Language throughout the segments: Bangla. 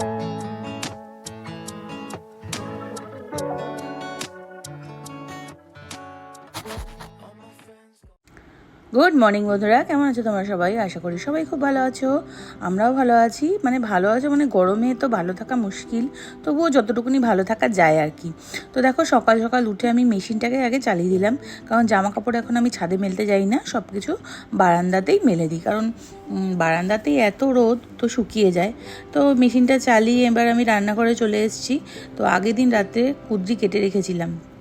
Thank you. গুড মর্নিং বন্ধুরা। কেমন আছো তোমরা সবাই? আশা করি সবাই খুব ভালো আছো। আমরাও ভালো আছি। মানে ভালো আছো মানে গরমে তো ভালো থাকা মুশকিল। তবুও যতটুকুনি ভালো থাকা যায় আর কি। তো দেখো, সকাল সকাল উঠে আমি মেশিনটাকে আগে চালিয়ে দিলাম। কারণ জামা কাপড় এখন আমি ছাদে মেলতে যাই না। সব কিছু বারান্দাতেই মেলে দিই। কারণ বারান্দাতেই এত রোদ তো শুকিয়ে যায়। তো মেশিনটা চালিয়ে এবার আমি রান্নাঘরে চলে এসেছি। তো আগের দিন রাত্রে কুদ্রি কেটে রেখেছিলাম।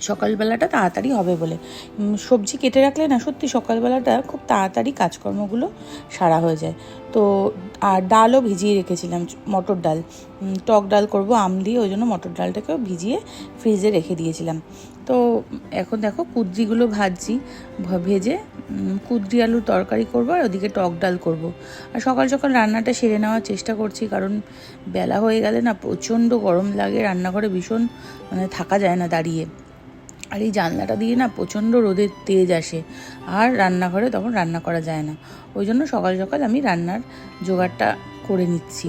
সকালবেলাটা তাড়াতাড়ি হবে বলে। সবজি কেটে রাখলে না সত্যি সকালবেলাটা খুব তাড়াতাড়ি কাজকর্মগুলো সারা হয়ে যায়। তো, আর ডালও ভিজিয়ে রেখেছিলাম, মটর ডাল। টক ডাল করব, আম দিয়ে ওই জন্য মটর ডালটাকেও ভিজিয়ে ফ্রিজে রেখে দিয়েছিলাম। তো, এখন দেখো কুদ্রিগুলো ভাজছি ভেজে কুদ্রি আলুর তরকারি করব আর ওদিকে টক ডাল করব। আর সকাল সকাল রান্নাটা সেরে নেওয়ার চেষ্টা করছি, কারণ বেলা হয়ে গেলে না প্রচণ্ড গরম লাগে, রান্নাঘরে ভীষণ মানে থাকা যায় না দাঁড়িয়ে। আর এই জানলাটা দিয়ে না প্রচণ্ড রোদের তেজ আসে। আর রান্নাঘরে তখন রান্না করা যায় না। ওই জন্য সকাল সকাল আমি রান্নার জোগাড়টা করে নিচ্ছি।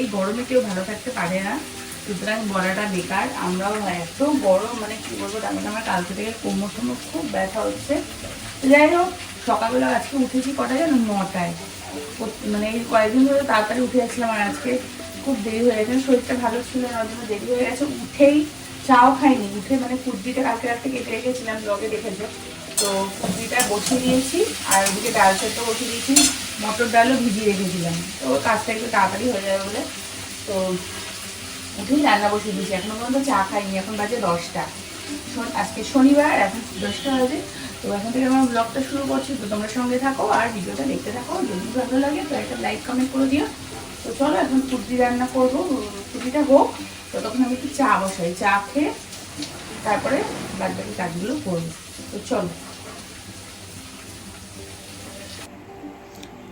এই গরমে কেউ ভালো থাকতে পারে না। সুতরাং বলাটা বেকার। আমরাও এত গরম মানে কি বলব তারপরে আমার কালকে থেকে কোমর খুব ব্যথা হচ্ছে। যাই হোক সকালবেলা আজকে উঠেছি কটা জানো নটায়। মানে এই কয়েকদিন ধরে তাড়াতাড়ি উঠে যাচ্ছিলাম আর আজকে খুব দেরি হয়ে গেছে। শরীরটা ভালো ছিল না জন্য দেরি হয়ে গেছে। উঠেই চাও খাইনি। উঠে মানে কুর্দিটা কালকে রাত্রে কেটে রেখেছিলাম ব্লগে দেখেছ। তো কুর্দিটা বসিয়ে দিয়েছি আর ওদিকে ডাল সেদ্ধ বসিয়ে দিয়েছি। মটর ডালও ভিজিয়ে রেখেছিলাম। তো কাজটা একটু তাড়াতাড়ি হয়ে যাবে বলে। তো উঠেই রান্না বসিয়ে দিয়েছি। এখনও পর্যন্ত চা খাইনি। এখন বাজে দশটা। আজকে শনিবার, এখন দশটা বাজে। তো এখন থেকে আমার ব্লগটা শুরু করছি, তো তোমরা সঙ্গে থাকো আর ভিডিওটা দেখতে থাকো। যদি ভালো লাগে তো একটা লাইক কমেন্ট করে দিও। তো চলো এখন কুর্তি রান্না করব কুর্তিটা হোক। তো তখন আমি একটু চা বসাই, চা খেয়ে তারপরে বাদ বাকি কাজগুলো করব। তো চলো।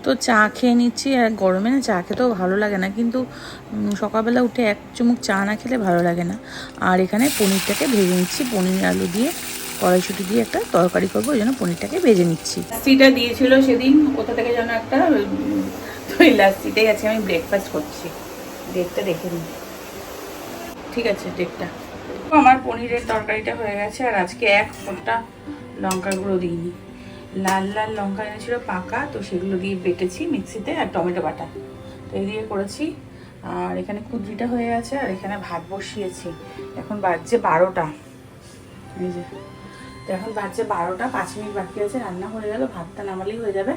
তো চা খেয়ে নিচ্ছি, আর গরমে না চা খেতেও ভালো লাগে না, কিন্তু সকালবেলা উঠে এক চুমুক চা না খেলে ভালো লাগে না। আর এখানে পনিরটাকে ভেজে নিচ্ছি, পনির আলু দিয়ে। কড়াইশুটি দিয়ে একটা তরকারি করব, ওই জন্য পনিরটাকে ভেজে নিচ্ছি। লাস্তিটা দিয়েছিল সেদিন কোথা থেকে যেন একটা ওই এই আছে আমি ব্রেকফাস্ট করছি। ডেটটা দেখে নিই। ঠিক আছে ডেটটা আমার পনিরের তরকারিটা হয়ে গেছে, আর আজকে এক ফোঁটা লঙ্কা গুঁড়ো দিইনি। লাল লাল লঙ্কা এনেছিল পাকা, তো সেগুলো দিয়ে বেটেছি মিক্সিতে, আর টমেটো বাটা। তো এই দিয়ে করেছি। আর এখানে কুদ্রিটা হয়ে গেছে, আর এখানে ভাত বসিয়েছি। এখন বাজছে বারোটা। এই যে। এখন বাজছে বারোটা, পাঁচ মিনিট বাকি আছে, রান্না হয়ে গেল, ভাতটা নামালেই হয়ে যাবে।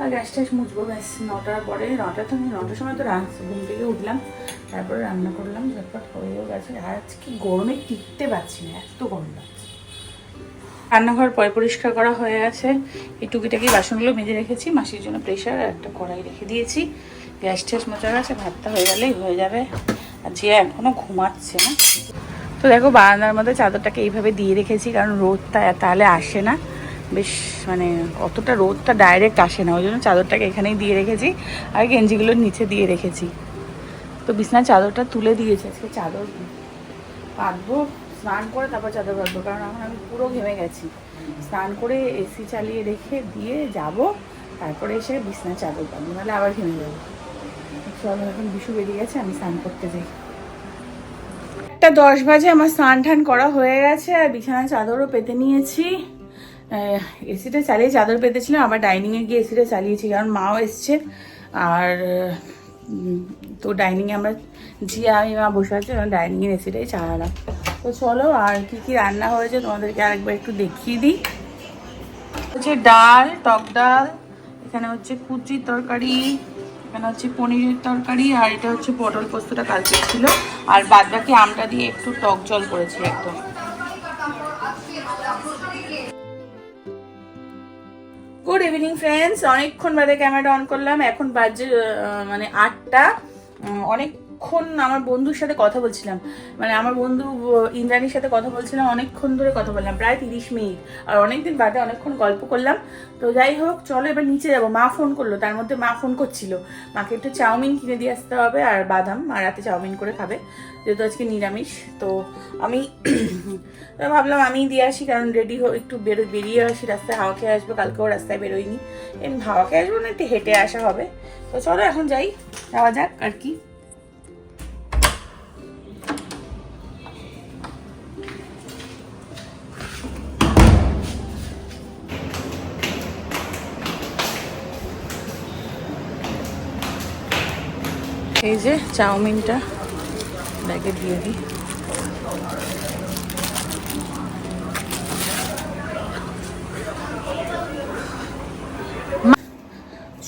আর গ্যাস ট্যাস মুছবো, ব্যাস, নটার পরে, নটা তো, নটার সময় তো ঘুম থেকে উঠলাম, তারপরে রান্না করলাম, ঝটপট হয়েও গেছে। আর আজকে গরমে টিকতে পারছি না, এত গরম লাগছে। রান্নাঘর পয় পরিষ্কার করা হয়ে গেছে। এই টুকিটাকি বাসনগুলো মেজে রেখেছি, মাসির জন্য প্রেশার একটা কড়াই রেখে দিয়েছি। গ্যাস ট্যাস মোচা গেছে ভাতটা হয়ে গেলেই হয়ে যাবে। আর যে এখনও ঘুমাচ্ছে না। তো দেখো বারান্দার মধ্যে চাদরটাকে এইভাবে দিয়ে রেখেছি, কারণ রোদটা তাহলে আসে না। বেশ মানে অতটা রোদটা ডাইরেক্ট আসে না, ওই জন্য চাদরটাকে এখানেই দিয়ে রেখেছি আর গেঞ্জিগুলোর নিচে দিয়ে রেখেছি। তো বিছনার চাদরটা তুলে দিয়েছি, আজকে চাদর পাতবো, স্নান করে তারপর চাদর পাতবো, কারণ এখন আমি পুরো ঘেমে গেছি। স্নান করে এসি চালিয়ে রেখে দিয়ে যাব, তারপরে এসে বিছনার চাদর পাবো নাহলে আবার ঘেমে যাব। চলো এখন বিশু বেরিয়ে গেছে, আমি স্নান করতে যাই। একটা দশ বাজে আমার স্নান টান করা হয়ে গেছে, আর বিছানায় চাদরও পেতে নিয়েছি। এসিটা চালিয়ে চাদর পেতেছিলাম আবার ডাইনিংয়ে গিয়ে এসিটা চালিয়েছি, কারণ মাও এসছে। আর তো ডাইনিংয়ে আমরা, জিয়া, আমি, মা বসে আছি ডাইনিংয়ের এসিটাই চালালাম। তো চলো, আর কি কি রান্না হয়েছে তোমাদেরকে আরেকবার একটু দেখিয়ে দিই। হচ্ছে ডাল, টক ডাল, এখানে হচ্ছে কুচির তরকারি এখানে হচ্ছে পনিরের তরকারি আর এটা হচ্ছে পটল পোস্তটা কালকে ছিল। আর বাদ বাকি আমটা দিয়ে একটু টক জল করেছি একদম। গুড ইভিনিং ফ্রেন্ডস অনেকক্ষণ বাদে ক্যামেরাটা অন করলাম। এখন বাজে মানে আটটা। অনেক অনেকক্ষণ আমার বন্ধুর সাথে কথা বলছিলাম। মানে আমার বন্ধু ইন্দ্রাণীর সাথে কথা বলছিলাম, অনেকক্ষণ ধরে কথা বললাম, প্রায় তিরিশ মিনিট। আর অনেকদিন বাদে অনেকক্ষণ গল্প করলাম। তো যাই হোক, চলো এবার নিচে যাব। মা ফোন করল, তার মধ্যে মা ফোন করছিল। মাকে একটু চাউমিন কিনে দিয়ে আসতে হবে আর বাদাম। আর রাতে চাউমিন করে খাবে, যেহেতু আজকে নিরামিষ। তো আমি ভাবলাম আমি দিয়ে আসি, কারণ রেডি একটু বেরো, বেরিয়ে আসি। রাস্তায় হাওয়া খেয়ে আসব, কালকেও রাস্তায় বেরোয়নি এমনি হাওয়া খেয়ে আসব না, একটু হেঁটে আসা হবে। তো চলো এখন যাই, যাওয়া যাক আর কি। এই যে চাউমিনটা, ব্যাগে দিয়ে দিই।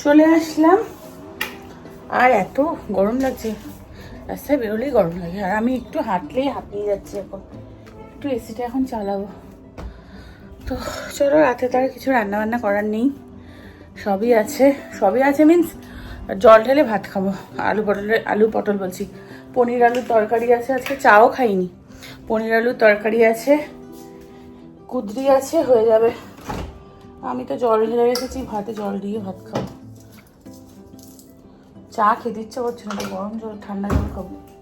চলে আসলাম। আর এত গরম লাগছে। রাস্তায় বেরোলেই গরম লাগে। আর আমি একটু হাঁটলেই হাঁপিয়ে যাচ্ছি এখন। একটু এসিটা এখন চালাবো। তো চলো রাতে তো আর কিছু রান্না বান্না করার নেই। সবই আছে। সবই আছে মিন্স জল ঢেলে ভাত খাব। আলু পটলের আলু পটল বলছি। পনির আলুর তরকারি আছে আজকে, চাও খাইনি। পনির আলুর তরকারি আছে, কুদরি আছে, হয়ে যাবে। আমি তো জল ঢেলে রেখেছি, ভাতে জল দিয়ে ভাত খাব। চা খেতে ইচ্ছে করছে না, তো গরম জল, ঠান্ডা জল খাব।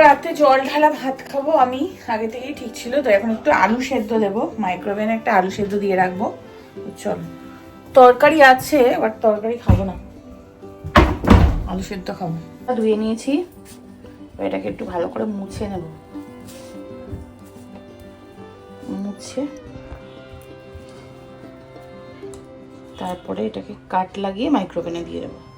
রাতে জল ঢালা ভাত খাব আমি। আগে থেকেই ঠিক ছিল, তো এখন একটু আলু সেদ্ধ দেবো। মাইক্রোওভেনে একটা আলু সেদ্ধ দিয়ে রাখব। চল। তরকারি আছে বাট তরকারি খাব না। আলু সেদ্ধ খাব। ধুয়ে নিয়েছি। এটাকে একটু ভালো করে মুছে নেব। মুছে। তারপরে এটাকে কাট লাগিয়ে মাইক্রোওভেনে দিয়ে দেবো।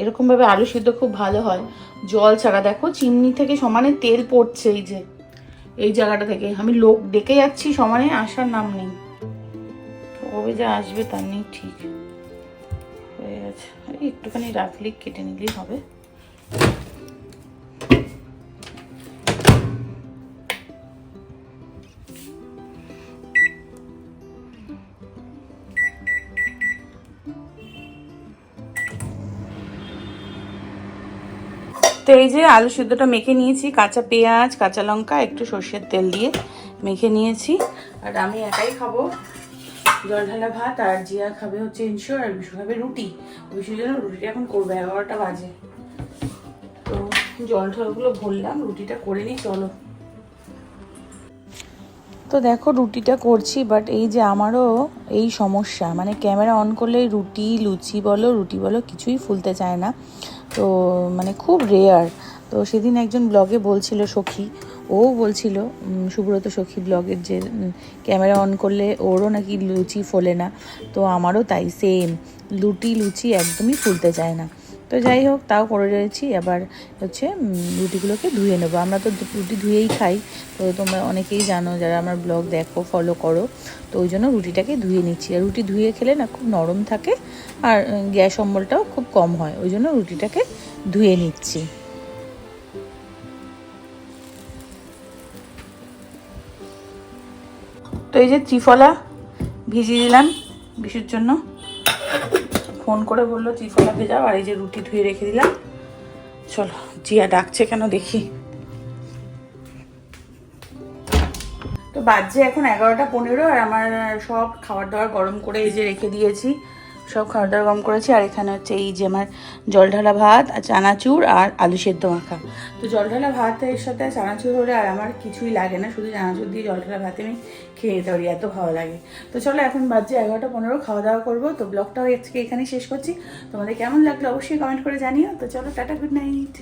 এরকম ভাবে আলু সিদ্ধ খুব ভালো হয়। জল ছাড়া দেখো, চিমনি থেকে সমানে তেল পড়ছে এই যে, এই জায়গাটা থেকে। আমি লোক ডেকে যাচ্ছি, সমানে আসার নাম নেই। কবে যে আসবে তার নেই ঠিক। হয়ে গেছে। একটুখানি রাখলি কেটে নিলেই হবে। তো এই যে আলু সিদ্ধটা মেখে নিয়েছি, কাঁচা পেঁয়াজ, কাঁচা লঙ্কা, একটু সর্ষের তেল দিয়ে মেখে নিয়েছি। আর আমি একাই খাব। জল ঢালা ভাত আর জিয়া খাবে হচ্ছে ইনশোর আর বিশু খাবে রুটি। বিশুর জন্য রুটিটা এখন করবে, এগারোটা বাজে। তো জল ঢালগুলো ভরলাম, রুটিটা করে নিই, চলো। তো দেখো রুটিটা করছি বাট এই যে আমারও এই সমস্যা। মানে ক্যামেরা অন করলে রুটি, লুচি বলো, রুটি বলো, কিছুই ফুলতে চায় না। তো মানে খুব রেয়ার তো সেদিন একজন ব্লগে বলছিল সখী, ও বলছিল সুব্রত সখী ব্লগের যে ক্যামেরা অন করলে ওরও নাকি লুচি ফোলে না। তো আমারও তাই সেম লুটি লুচি একদমই ফুলতে চায় না। তো যাই হোক, তাও করে রয়েছি এবার হচ্ছে রুটিগুলোকে ধুয়ে নেব। আমরা তো রুটি ধুয়েই খাই। তো তোমরা অনেকেই জানো, যারা আমার ব্লগ দেখো ফলো করো, তো ওই জন্য রুটিটাকে ধুয়ে নিচ্ছি। আর রুটি ধুয়ে খেলে না খুব নরম থাকে, আর গ্যাস অম্বলটাও খুব কম হয়। ওই জন্য রুটিটাকে ধুয়ে নিচ্ছি। তো এই যে ত্রিফলা ভিজিয়ে দিলাম বিশুর জন্য। ফোন করে বলল ত্রিফলা যাও আর এই যে রুটি ধুয়ে রেখে দিলাম। চলো, জিয়া ডাকছে কেন দেখি? তো বাজছে এখন এগারোটা পনেরো, আর আমার সব খাবার দাবার গরম করে এই যে রেখে দিয়েছি। সব খাওয়া দাওয়া গরম করেছি, আর এখানে হচ্ছে এই যে আমার জল ঢালা ভাত আর চানাচুর আর আলু সেদ্ধ মাখা। তো জল ঢালা ভাতের সাথে চানাচুর হলে আর আমার কিছুই লাগে না, শুধু চানাচুর দিয়ে জল ঢালা ভাতে আমি খেয়ে নিতে পারি, এত ভালো লাগে। তো চলো এখন বাজছে এগারোটা পনেরো, খাওয়া দাওয়া করব। তো ব্লগটাও আজকে এখানে শেষ করছি। তোমাদের কেমন লাগল অবশ্যই কমেন্ট করে জানিও। তো চলো টাটা গুড নাইট